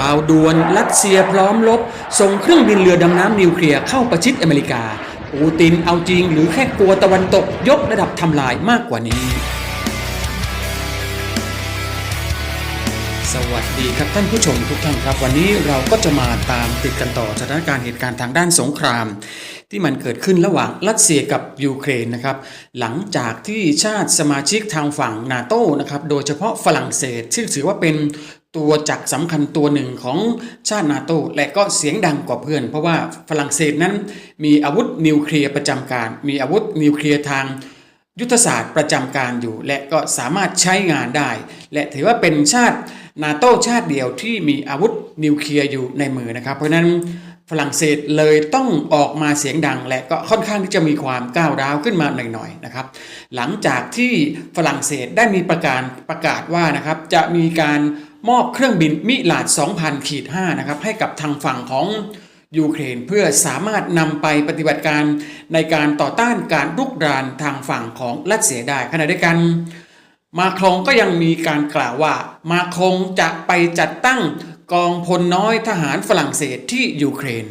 ข่าวด่วนรัสเซียพร้อมลบ ส่งเครื่องบินเรือดำน้ำนิวเคลียร์เข้าประชิดอเมริกา ปูตินเอาจริงหรือแค่กลัวตะวันตกยกระดับทำลายมากกว่านี้ สวัสดีครับท่านผู้ชมทุกท่านครับ วันนี้เราก็จะมาตามติดกันต่อสถานการณ์เหตุการณ์ทางด้านสงคราม ที่มันเกิดขึ้นระหว่างรัสเซียกับยูเครนนะครับหลังจากที่ชาติสมาชิกทางฝั่งนาโต้นะครับโดยเฉพาะฝรั่งเศสที่ถือว่าเป็น ตัวจักรสำคัญตัวหนึ่งของชาตินาโตและก็เสียงดังกว่าเพื่อน เพราะว่าฝรั่งเศสนั้นมีอาวุธนิวเคลียร์ประจำการ มีอาวุธนิวเคลียร์ทางยุทธศาสตร์ประจำการอยู่ และก็สามารถใช้งานได้ และถือว่าเป็นชาตินาโต้ชาติเดียวที่มีอาวุธนิวเคลียร์อยู่ในมือนะครับ เพราะฉะนั้นฝรั่งเศสเลยต้องออกมาเสียงดัง และก็ค่อนข้างที่จะมีความก้าวร้าวขึ้นมาหน่อยๆนะครับ หลังจากที่ฝรั่งเศสได้มีประกาศประกาศว่านะครับจะมีการ มอบเครื่องบินมิลาด 2,000ขีด5นะครับให้กับทางฝั่งของยูเครนเพื่อสามารถนำไปปฏิบัติการในการต่อต้านการรุกรานทางฝั่งของรัสเซียได้ขณะเดียวกัน มาครงก็ยังมีการกล่าวว่า มาครงจะไปจัดตั้งกองพลน้อยทหารฝรั่งเศสที่ยูเครน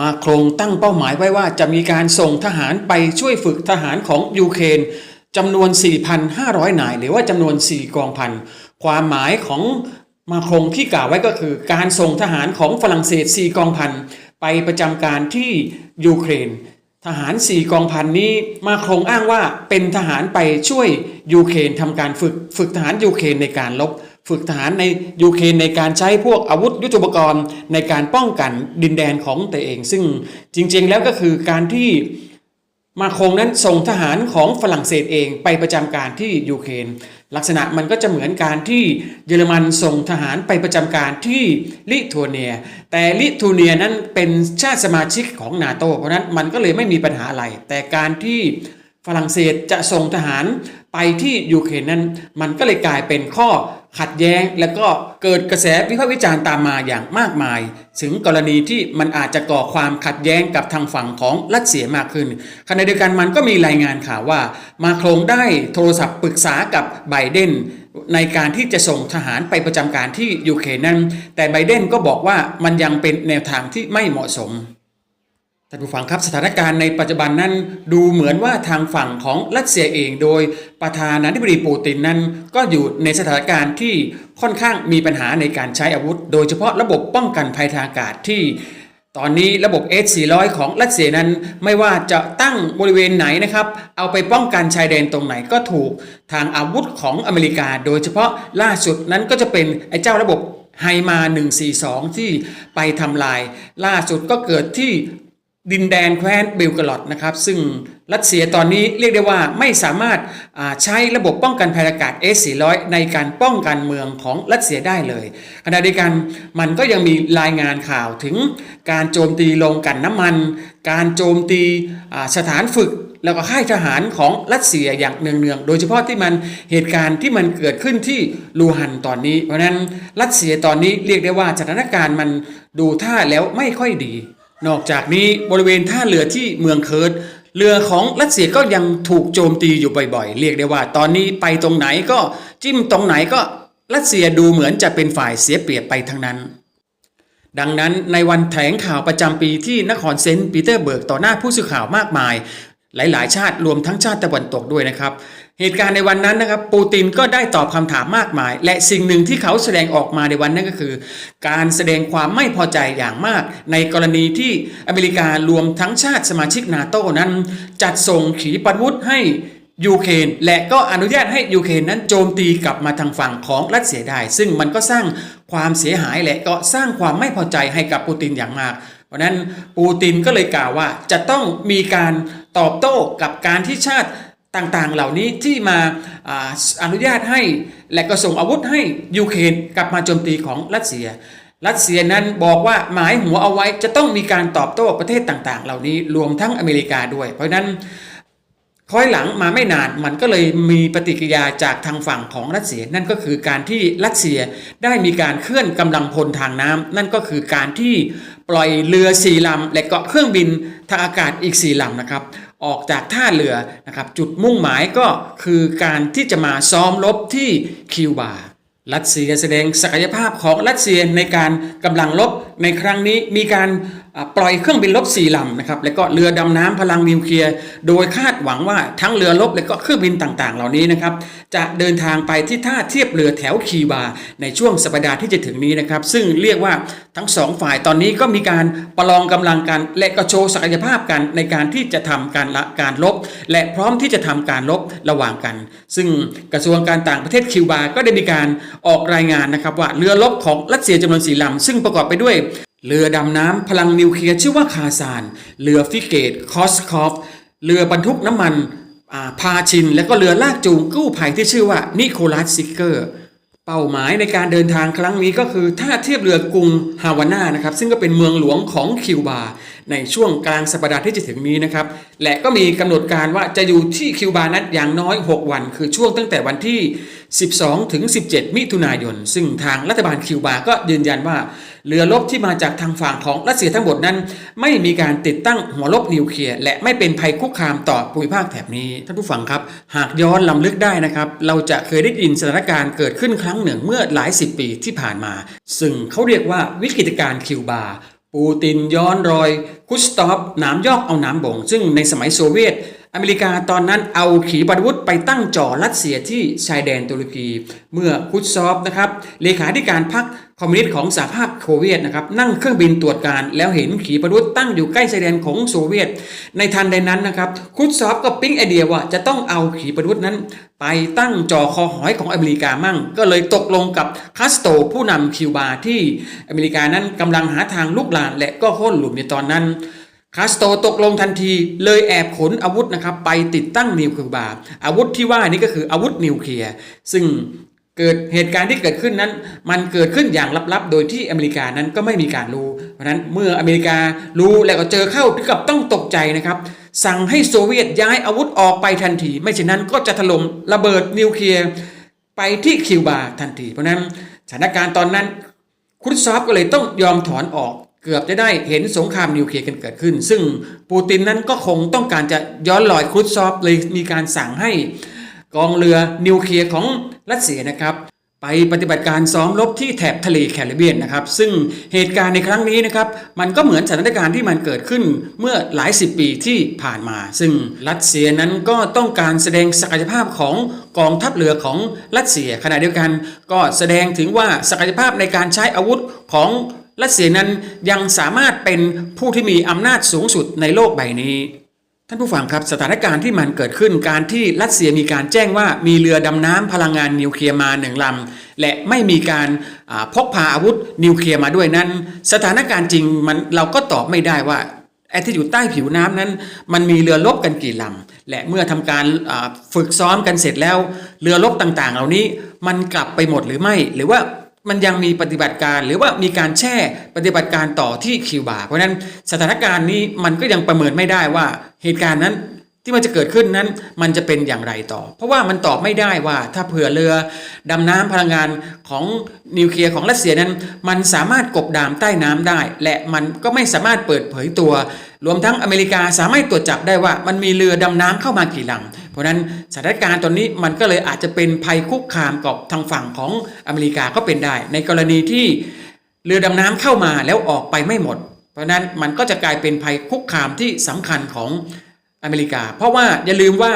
มาครงตั้งเป้าหมายไว้ว่าจะมีการส่งทหารไปช่วยฝึกทหารของยูเครนจำนวน 4,500 นาย หรือว่าจำนวน 4 กองพัน ความหมายของ มาครงที่กล่าวไว้ก็คือ การส่งทหารของฝรั่งเศส4กองพันไปประจำการที่ยูเครน ทหาร4กองพันนี้มาโครงอ้างว่าเป็นทหารไปช่วยยูเครนทำการฝึกฝึกทหารยูเครนในการลบ ฝึกทหารในยูเครนในการใช้พวกอาวุธยุทโธปกรณ์ในการป้องกันดินแดนของตัวเอง ซึ่งจริงๆแล้วก็คือการที่มาโครงนั้นส่งทหารของฝรั่งเศสเองไปประจำการที่ยูเครน ลักษณะมันก็จะเหมือนการที่เยอรมันส่งทหารไปประจำการที่ลิทัวเนีย แต่ลิทัวเนียนั้นเป็นชาติสมาชิกของนาโตเพราะนั้นมันก็เลยไม่มีปัญหาอะไร แต่การที่ฝรั่งเศสจะส่งทหารไปที่ยูเครนนั้น มันก็เลยกลายเป็นข้อ ขัดแย้งแล้วก็เกิดกระแสวิพากษ์วิจารณ์ตามมาอย่างมากมาย ถึงกรณีที่มันอาจจะก่อความขัดแย้งกับทางฝั่งของรัสเซียมากขึ้นขณะเดียวกันมันก็มีรายงานข่าวว่า มาโครงได้โทรศัพท์ปรึกษากับไบเดนในการที่จะส่งทหารไปประจำการที่ยูเครนนั้น แต่ไบเดนก็บอกว่ามันยังเป็นแนวทางที่ไม่เหมาะสม ท่านผู้ฟังครับสถานการณ์ในปัจจุบันนั้นดูเหมือนว่าทางฝั่งของรัสเซียเอง โดยประธานาธิบดีปูตินนั้น ก็อยู่ในสถานการณ์ที่ค่อนข้างมีปัญหาในการใช้อาวุธ โดยเฉพาะระบบป้องกันภัยทางอากาศที่ ตอนนี้ระบบ S400 ของรัสเซียนั้นไม่ว่าจะตั้งบริเวณไหนนะครับ เอาไปป้องกันชายแดนตรงไหนก็ถูกทางอาวุธของอเมริกา โดยเฉพาะล่าสุดนั้นก็จะเป็นไอ้เจ้าระบบไฮมา 142 ที่ไปทำลาย ล่าสุดก็เกิดที่ ดินแดนแคว้นเบลกลอดนะครับ ซึ่งรัสเซียตอนนี้เรียกได้ว่าไม่สามารถาใช้ระบบป้องกันภัยอากาศ S400 ในการป้องกันเมืองของรัสเซียได้เลยขณะเดียวกันมันก็ยังมีรายงานข่าวถึงการโจมตีลงกันน้ำมัน การโจมตีสถานฝึกแล้วก็ค่ายทหารของรัสเซียอย่างเนืองๆ โดยเฉพาะที่มันเหตุการณ์ที่มันเกิดขึ้นที่ลูฮันตอนนี้ เพราะฉะนั้นรัสเซียตอนนี้เรียกได้ว่าสถานการณ์มันดูท่าแล้วไม่ค่อยดี นอกจากนี้บริเวณท่าเรือที่เมืองเคิร์ดเรือของรัสเซียก็ยังถูกโจมตีอยู่บ่อยๆ เรียกได้ว่า ตอนนี้ไปตรงไหนก็จิ้มตรงไหนก็รัสเซียดูเหมือนจะเป็นฝ่ายเสียเปรียบไปทั้งนั้น ดังนั้นในวันแถลงข่าวประจำปีที่นครเซนต์ปีเตอร์เบิร์กต่อหน้าผู้สื่อข่าวมากมาย หลายๆ ชาติรวมทั้งชาติตะวันตกด้วยนะครับ เหตุการณ์ในวันนั้นนะครับปูตินก็ได้ตอบคำถามมากมาย และสิ่งหนึ่งที่เขาแสดงออกมาในวันนั้นก็คือ การแสดงความไม่พอใจอย่างมาก ในกรณีที่อเมริการวมทั้งชาติสมาชิกนาโตนั้น จัดส่งขีปนาวุธให้ยูเครนและก็อนุญาตให้ยูเครนนั้นโจมตีกลับมาทางฝั่งของรัสเซียได้ ซึ่งมันก็สร้างความเสียหายและก็สร้างความไม่พอใจให้กับปูตินอย่างมากเพราะฉะนั้นปูตินก็เลยกล่าวว่าจะต้องมีการตอบโต้กับการที่ชาติ ต่างๆ เหล่านี้ที่มาออนุญาตให้และก็ส่งอาวุธให้ยูเครนกลับมาโจมตีของรัสเซีย รัสเซียนั้นบอกว่าหมายหัวเอาไว้จะต้องมีการตอบโต้ประเทศต่างๆ เหล่านี้รวมทั้งอเมริกาด้วย เพราะนั้นค้อยหลังมาไม่นานมันก็เลยมีปฏิกิริยาจากทางฝั่งของรัสเซีย นั่นก็คือการที่รัสเซียได้มีการเคลื่อนกำลังพลทางน้ำนั่นก็คือการที่ปล่อยเรือสี่ลำและก็เครื่องบินทางอากาศอีกสี่ลำนะครับ ออกจากท่าเรือนะครับจุดมุ่งหมายก็คือการที่จะมาซ้อมรบที่คิวบา รัสเซียแสดงศักยภาพของรัสเซียในการกำลังลบในครั้งนี้มีการปล่อยเครื่องบินลบสี่ลำนะครับและก็เรือดำน้ำพลังนิวเคลียร์โดยคาดหวังว่าทั้งเรือลบและก็เครื่องบินต่างๆ เหล่านี้นะครับจะเดินทางไปที่ท่าเทียบเรือแถวคีบา ในช่วงสัปดาห์ที่จะถึงนี้นะครับ ซึ่งเรียกว่าทั้งสองฝ่ายตอนนี้ก็มีการประลองกำลังกัน และก็โชว์ศักยภาพกันในการที่จะทำการละการลบและพร้อมที่จะทำการลบระหว่างกัน ซึ่งกระทรวงการต่างประเทศคิวบา ก็ได้มีการออกรายงานนะครับว่าเรือรบของรัสเซียจำนวนสี่ลำซึ่งประกอบไปด้วย เรือดำน้ำพลังนิวเคลียร์ชื่อว่าคาซาน เรือฟิเกตคอสคอฟ เรือบรรทุกน้ำมันาพาชิน และก็เรือลากจูงกู้ภัยที่ชื่อว่านิโคลัสซิกเกอร์ เป้าหมายในการเดินทางครั้งนี้ก็คือท่าเทียบเรือกรุงฮาวาน่านะครับ ซึ่งก็เป็นเมืองหลวงของคิวบา ในช่วงกลางสัปดาห์ที่จะถึงนี้นะครับ และก็มีกำหนดการว่าจะอยู่ที่คิวบานั้นอย่างน้อย 6 วัน คือช่วงตั้งแต่วันที่ 12 ถึง 17 มิถุนายน ซึ่งทางรัฐบาลคิวบาก็ยืนยันว่า เรือรบที่มาจากทางฝั่งของรัสเซียทั้งหมดนั้น ไม่มีการติดตั้งหัวรบนิวเคลียร์และไม่เป็นภัยคุกคามต่อภูมิภาคแถบนี้ท่านผู้ฟังครับ หากย้อนลำลึกได้นะครับ เราจะเคยได้ยินสถานการณ์เกิดขึ้นครั้งหนึ่งเมื่อหลายสิบปีที่ผ่านมา ซึ่งเขาเรียกว่าวิกฤตการณ์คิวบาปูตินย้อนรอยคุสตอฟหนามยอกเอาหนามบ่ง ซึ่งในสมัยโซเวียต อเมริกาตอนนั้นเอาขีปนาวุธไปตั้งจ่อรัสเซียที่ชายแดนตุรกี เมื่อคุตซอฟนะครับเลขาธิการพรรคคอมมิวนิสต์ของสหภาพโซเวียตนะครับนั่งเครื่องบินตรวจการ แล้วเห็นขีปนาวุธตั้งอยู่ใกล้ชายแดนของโซเวียต ในทันใดนั้นนะครับคุตซอฟก็ปิ๊งไอเดียว่าจะต้องเอาขีปนาวุธนั้น ไปตั้งจ่อคอหอยของอเมริกามั่ง ก็เลยตกลงกับคาสโตผู้นำคิวบาที่อเมริกานั้นกำลังหาทางลุกลานและก็โค่นหลุมในตอนนั้น คาสโตตกลงทันทีเลยแอบขนอาวุธนะครับไปติดตั้งนิวเคลียร์บาร์อาวุธที่ว่านี้ก็คืออาวุธนิวเคลียร์ซึ่งเกิดเหตุการณ์ที่เกิดขึ้นนั้น มันเกิดขึ้นอย่างลับๆ โดยที่อเมริกานั้นก็ไม่มีการรู้ เพราะนั้นเมื่ออเมริการู้แล้วก็เจอเข้าถึงกับต้องตกใจนะครับ สั่งให้โซเวียตย้ายอาวุธออกไปทันที ไม่เช่นนั้นก็จะถล่มระเบิดนิวเคลียร์ไปที่คิวบาทันที เพราะฉะนั้นสถานการณ์ตอนนั้นครุชซอฟก็เลยต้องยอมถอนออก เกือบจะได้เห็นสงครามนิวเคลียร์กันเกิดขึ้น ซึ่งปูตินนั้นก็คงต้องการจะย้อนรอยครุชซอฟเลยมีการสั่งให้กองเรือนิวเคลียร์ของรัสเซียนะครับ ไปปฏิบัติการซ้อมรบที่แถบทะเลแคริบเบียนนะครับ ซึ่งเหตุการณ์ในครั้งนี้นะครับ มันก็เหมือนสถานการณ์ที่มันเกิดขึ้นเมื่อหลายสิบปีที่ผ่านมา ซึ่งรัสเซียนั้นก็ต้องการแสดงศักยภาพของกองทัพเรือของรัสเซียขณะเดียวกัน ก็แสดงถึงว่าศักยภาพในการใช้อาวุธของ รัสเซียนั้นยังสามารถเป็นผู้ที่มีอำนาจสูงสุดในโลกใบนี้ ท่านผู้ฟังครับสถานการณ์ที่มันเกิดขึ้นการที่รัสเซียมีการแจ้งว่ามีเรือดำน้ำพลังงานนิวเคลียร์มาหนึ่งลำและไม่มีการพกพาอาวุธนิวเคลียร์มาด้วยนั้น สถานการณ์จริงมันเราก็ตอบไม่ได้ว่าไอ้ที่อยู่ใต้ผิวน้ำนั้น มันมีเรือรบกันกี่ลำและเมื่อทำการฝึกซ้อมกันเสร็จแล้ว เรือรบต่างๆ เหล่านี้มันกลับไปหมดหรือไม่ หรือว่า มันยังมีปฏิบัติการหรือว่ามีการแช่ปฏิบัติการต่อที่คิวบา เพราะนั้นสถานการณ์นี้มันก็ยังประเมินไม่ได้ว่าเหตุการณ์นั้นที่มันจะเกิดขึ้นนั้นมันจะเป็นอย่างไรต่อ เพราะว่ามันตอบไม่ได้ว่าถ้าเผื่อเรือดำน้ำพลังงานของนิวเคลียร์ของรัสเซียนั้น มันสามารถกบดามใต้น้ำได้ และมันก็ไม่สามารถเปิดเผยตัว รวมทั้งอเมริกาสามารถตรวจจับได้ว่ามันมีเรือดำน้ำเข้ามากี่ลำเพราะนั้นสถานการณ์ตอนนี้มันก็เลยอาจจะเป็นภัยคุกคามกับทางฝั่งของอเมริกาก็เป็นได้ ในกรณีที่เรือดำน้ำเข้ามาแล้วออกไปไม่หมด เพราะฉะนั้นมันก็จะกลายเป็นภัยคุกคามที่สำคัญของอเมริกา เพราะว่าอย่าลืมว่า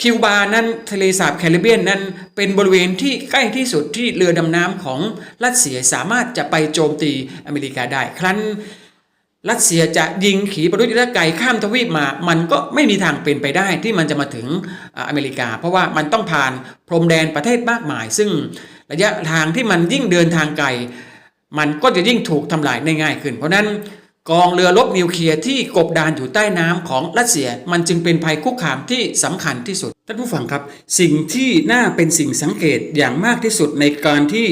คิวบานั้นทะเลสาบแคริบเบียนนั้นเป็นบริเวณที่ใกล้ที่สุดที่เรือดำน้ำของรัสเซียสามารถจะไปโจมตีอเมริกาได้ ครั้น รัสเซียจะยิงขีปนาวุธระยะไกลข้ามทวีปมา มันก็ไม่มีทางเป็นไปได้ที่มันจะมาถึงอเมริกา เพราะว่ามันต้องผ่านพรมแดนประเทศมากมาย ซึ่งระยะทางที่มันยิ่งเดินทางไกล มันก็จะยิ่งถูกทำลายได้ง่ายขึ้น เพราะฉะนั้นกองเรือรบนิวเคลียร์ที่กบดานอยู่ใต้น้ำของรัสเซียมันจึงเป็นภัยคุกคามที่สำคัญที่สุด ท่านผู้ฟังครับ สิ่งที่น่าเป็นสิ่งสังเกตอย่างมากที่สุดในการที่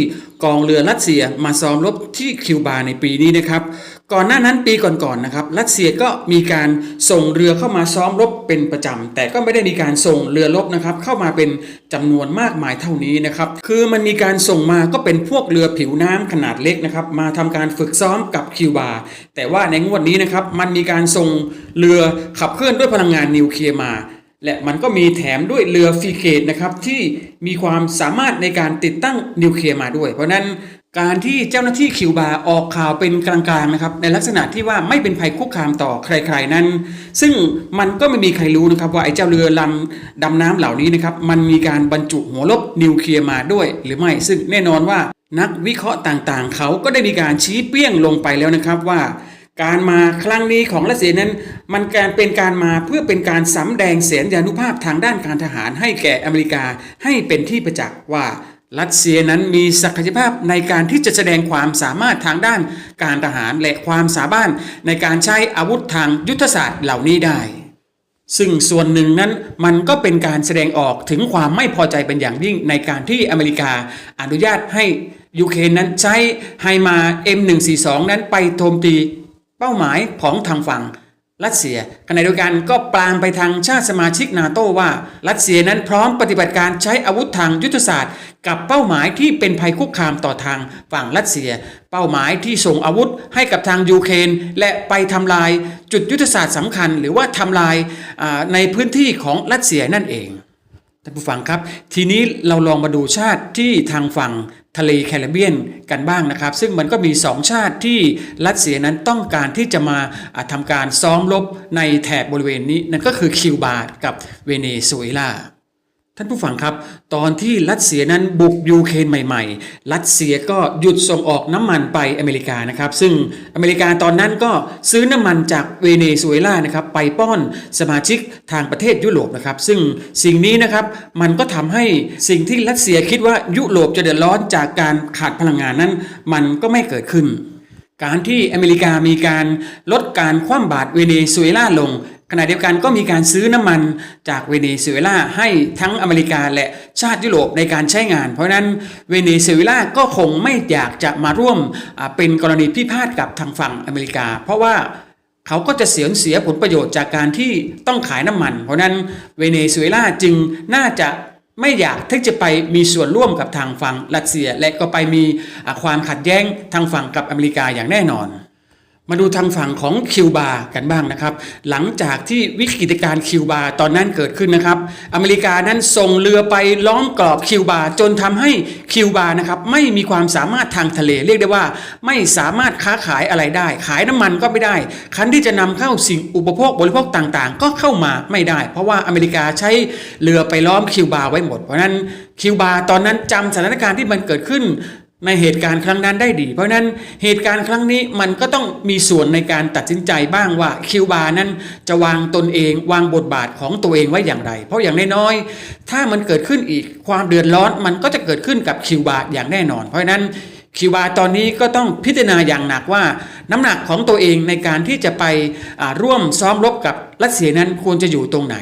กองเรือรัสเซียมาซ้อมรบที่คิวบาในปีนี้นะครับ ก่อนหน้านั้นปีก่อนๆนะครับ รัสเซียก็มีการส่งเรือเข้ามาซ้อมรบเป็นประจำแต่ก็ไม่ได้มีการส่งเรือรบนะครับ เข้ามาเป็นจำนวนมากมายเท่านี้นะครับ คือมันมีการส่งมาก็เป็นพวกเรือผิวน้ำขนาดเล็กนะครับ มาทำการฝึกซ้อมกับคิวบาแต่ว่าในงวดนี้นะครับมันมีการส่งเรือขับเคลื่อนด้วยพลังงานนิวเคลียร์มา และมันก็มีแถมด้วยเรือฟรีเกตนะครับที่มีความสามารถในการติดตั้งนิวเคลียร์มาด้วย เพราะนั้นการที่เจ้าหน้าที่คิวบาออกข่าวเป็นกลางๆนะครับในลักษณะที่ว่าไม่เป็นภัยคุกคามต่อใครๆนั้น ซึ่งมันก็ไม่มีใครรู้นะครับว่าไอ้เจ้าเรือลำดำน้ำเหล่านี้นะครับมันมีการบรรจุหัวลบนิวเคลียร์มาด้วย หรือไม่ซึ่งแน่นอนว่านักวิเคราะห์ต่างๆ เขาก็ได้มีการชี้เปี้ยงลงไปแล้วนะครับว่า การมาครั้งนี้ของรัสเซียนั้น มันการเป็นการมาเพื่อเป็นการสำแดงเสียญานุภาพทางด้านการทหารให้แก่อเมริกาให้เป็นที่ประจักษ์ว่ารัสเซียนั้นมีศักยภาพในการที่จะแสดงความสามารถทางด้านการทหารและความสามารถในการใช้อาวุธทางยุทธศาสตร์เหล่านี้ได้ ซึ่งส่วนหนึ่งนั้นมันก็เป็นการแสดงออกถึงความไม่พอใจเป็นอย่างยิ่งในการที่อเมริกาอนุญาตให้ยูเครนนั้นใช้ไฮมา M142 นั้นไปโจมตี เป้าหมายของทางฝั่งรัสเซียขณะเดียวกันก็ปรามไปทางชาติสมาชิกนาโตว่า รัสเซียนั้นพร้อมปฏิบัติการใช้อาวุธทางยุทธศาสตร์ กับเป้าหมายที่เป็นภัยคุกคามต่อทางฝั่งรัสเซีย เป้าหมายที่ส่งอาวุธให้กับทางยูเครนและไปทำลายจุดยุทธศาสตร์สำคัญ หรือว่าทำลายในพื้นที่ของรัสเซียนั่นเองท่านผู้ฟังครับ ทีนี้เราลองมาดูชาติที่ทางฝั่ง ทะเลแคริบเบียนกันบ้างนะครับ ซึ่งมันก็มี 2 ชาติที่รัสเซียนั้นต้องการที่จะมาทำทำการซ้อมรบในแถบบริเวณนี้นั่นก็คือคิวบากับเวเนซุเอลา ท่านผู้ฟังครับ ตอนที่รัสเซียนั้นบุกยูเครนใหม่ๆ รัสเซียก็หยุดส่งออกน้ำมันไปอเมริกานะครับ ซึ่งอเมริกาตอนนั้นก็ซื้อน้ำมันจากเวเนซุเอลานะครับไปป้อนสมาชิกทางประเทศยุโรปนะครับ ซึ่งสิ่งนี้นะครับมันก็ทำให้สิ่งที่รัสเซียคิดว่ายุโรปจะเดือดร้อนจากการขาดพลังงานนั้น มันก็ไม่เกิดขึ้น การที่อเมริกามีการลดการคว่ำบาตรเวเนซุเอลาลง ขณะเดียวกันก็มีการซื้อน้ำมันจากเวเนซุเอลาให้ทั้งอเมริกาและชาติยุโรปในการใช้งาน เพราะนั้นเวเนซุเอลาก็คงไม่อยากจะมาร่วมเป็นกรณีพิพาทกับทางฝั่งอเมริกา เพราะว่าเขาก็จะเสียเสียผลประโยชน์จากการที่ต้องขายน้ำมัน เพราะนั้นเวเนซุเอลาจึงน่าจะไม่อยากที่จะไปมีส่วนร่วมกับทางฝั่งรัสเซีย และก็ไปมีความขัดแย้งทางฝั่งกับอเมริกาอย่างแน่นอน มาดูทางฝั่งของคิวบากันบ้างนะครับ หลังจากที่วิกฤตการณ์คิวบาตอนนั้นเกิดขึ้นนะครับ อเมริกานั้นส่งเรือไปล้อมกรอบคิวบาจนทำให้คิวบานะครับไม่มีความสามารถทางทะเล เรียกได้ว่าไม่สามารถค้าขายอะไรได้ ขายน้ำมันก็ไม่ได้ คันที่จะนำเข้าสิ่งอุปโภคบริโภคต่างๆ ก็เข้ามาไม่ได้ เพราะว่าอเมริกาใช้เรือไปล้อมคิวบาไว้หมด เพราะฉะนั้นคิวบาตอนนั้นจำสถานการณ์ที่มันเกิดขึ้น ในเหตุการณ์ครั้งนั้นได้ดี เพราะนั้นเหตุการณ์ครั้งนี้มันก็ต้องมีส่วนในการตัดสินใจบ้างว่าคิวบานั้นจะวางตนเองวางบทบาทของตัวเองไว้อย่างไร เพราะอย่างน้อยๆถ้ามันเกิดขึ้นอีกความเดือดร้อนมันก็จะเกิดขึ้นกับคิวบาอย่างแน่นอน เพราะนั้นคิวบาตอนนี้ก็ต้องพิจารณาอย่างหนักว่า น้ำหนักของตัวเองในการที่จะไปร่วมซ้อมรบกับรัสเซียนั้นควรจะอยู่ตรงไหน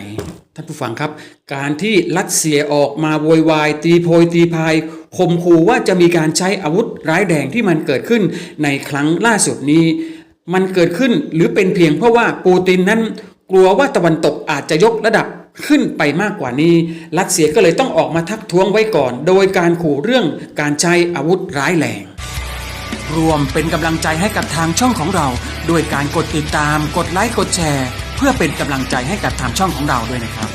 ท่านผู้ฟังครับ การที่รัสเซียออกมาโวยวายตีโพยตีพาย ข่มขู่ว่าจะมีการใช้อาวุธร้ายแรงที่มันเกิดขึ้นในครั้งล่าสุดนี้ มันเกิดขึ้นหรือเป็นเพียงเพราะว่าปูตินนั้นกลัวว่าตะวันตกอาจจะยกระดับขึ้นไปมากกว่านี้ รัสเซียก็เลยต้องออกมาทักท้วงไว้ก่อน โดยการขู่เรื่องการใช้อาวุธร้ายแรง รวมเป็นกำลังใจให้กับทางช่องของเรา ด้วยการกดติดตาม กดไลค์ กดแชร์ เพื่อเป็นกำลังใจให้กับทางช่องของเราด้วยนะครับ